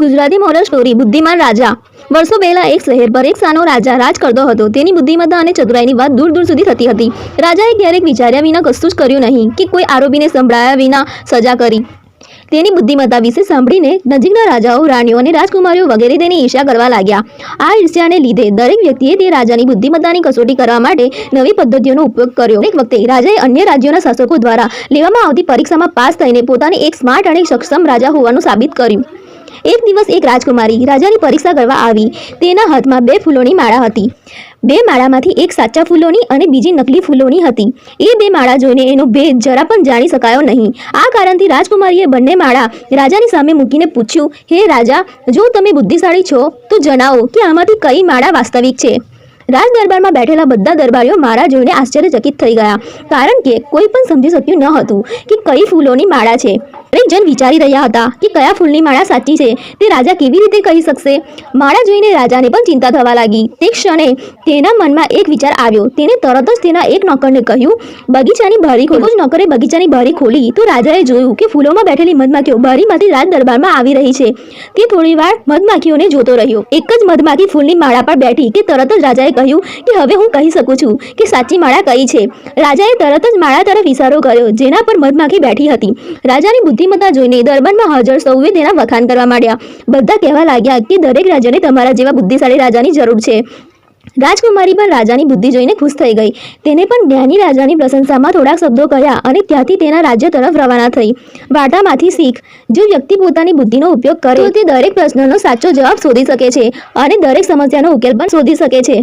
Gujarati moral story બુદ્ધિમાન રાજા. વર્ષો પહેલા એક શહેર પર એક સાનો રાજા રાજ કરતો હતો. તેની બુદ્ધિમત્તા અને ચતુરાઈની વાત દૂર દૂર સુધી થતી હતી. રાજાએ ક્યારેક વિચાર્યા વિના કશું જ કર્યું નહીં કે કોઈ આરોપીને સંભળાયા વિના સજા કરી. તેની બુદ્ધિમત્તા વિશે સાંભળીને નજીકના રાજાઓ, રાણીઓ અને રાજકુમારીઓ વગેરે તેની ઈર્ષ્યા કરવા લાગ્યા. આ ઈર્ષ્યાને લીધે દરેક વ્યક્તિએ તે રાજાની બુદ્ધિમત્તાની કસોટી કરવા માટે નવી પદ્ધતિઓનો ઉપયોગ કર્યો. એક વખતે રાજાએ અન્ય રાજ્યોના શાસકો દ્વારા લેવામાં આવતી પરીક્ષામાં પાસ થઈને પોતાને એક સ્માર્ટ અને સક્ષમ રાજા હોવાનું સાબિત કર્યું. એક દિવસ એક રાજકુમારી રાજાની પરીક્ષા કરવા આવી. તેના હાથમાં બે ફૂલોની માળા હતી. બે માળામાંથી એક સાચા ફૂલોની અને બીજી નકલી ફૂલોની હતી. એ બે માળા જોઈને એનો ભેદ જરા પણ જાણી શકાયો નહીં. આ કારણથી રાજકુમારીએ બંને માળા રાજાની સામે મૂકીને પૂછ્યું, હે રાજા, જો તમે બુદ્ધિશાળી છો, તો જણાવો કે આમાંથી કઈ માળા વાસ્તવિક છે? રાજ દરબારમાં બેઠેલા બધા દરબારીઓ માળા જોઈને આશ્ચર્યચકિત થઈ ગયા, કારણ કે કોઈ પણ સમજી શક્યું ન હતું કે કઈ ફૂલોની માળા છે. જણ વિચારી રહ્યા હતા કે કયા ફૂલની માળા સાચી છે તે રાજા કેવી રીતે કહી શકશે? માળા જોઈને રાજાને પણ ચિંતા થવા લાગી. તે ક્ષણે તેના મનમાં એક વિચાર આવ્યો. તેને તરત જ તેના એક નોકરને કહ્યું, બગીચાની ભરી ખોલી. નોકરે બગીચાની ભરી ખોલી તો રાજાએ જોયું કે ફૂલોમાં બેઠેલી મધમાખીઓ ભરીમાંથી રાજ દરબારમાં આવી રહી છે. તે થોડી વાર મધમાખીઓને જોતો રહ્યો. એક જ મધમાખી ફૂલની માળા પર બેઠી કે તરત જ રાજાએ કહ્યું કે હવે હું કહી શકું છું કે સાચી માળા કઈ છે? રાજાએ તરત જ માળા તરફ ઇશારો કર્યો, જેના પર મધમાખી બેઠી હતી. રાજાની બુદ્ધિમત્તા જોઈને દરબારમાં હાજર સૌએ તેના વખાણ કરવા માંડ્યા. બધા કહેવા લાગ્યા કે દરેક રાજાને તમારા જેવા બુદ્ધિશાળી રાજાની જરૂર છે. રાજકુમારી પણ રાજાની બુદ્ધિ જોઈને ખુશ થઈ ગઈ. તેને પણ જ્ઞાની રાજાની પ્રશંસામાં થોડાક શબ્દો કહ્યા અને ત્યાંથી તેના રાજ્ય તરફ રવાના થઈ. વાટામાંથી શીખ, જો વ્યક્તિ પોતાની બુદ્ધિનો ઉપયોગ કરે તો તે દરેક પ્રશ્નનો સાચો જવાબ શોધી શકે છે અને દરેક સમસ્યાનો ઉકેલ પણ શોધી શકે છે.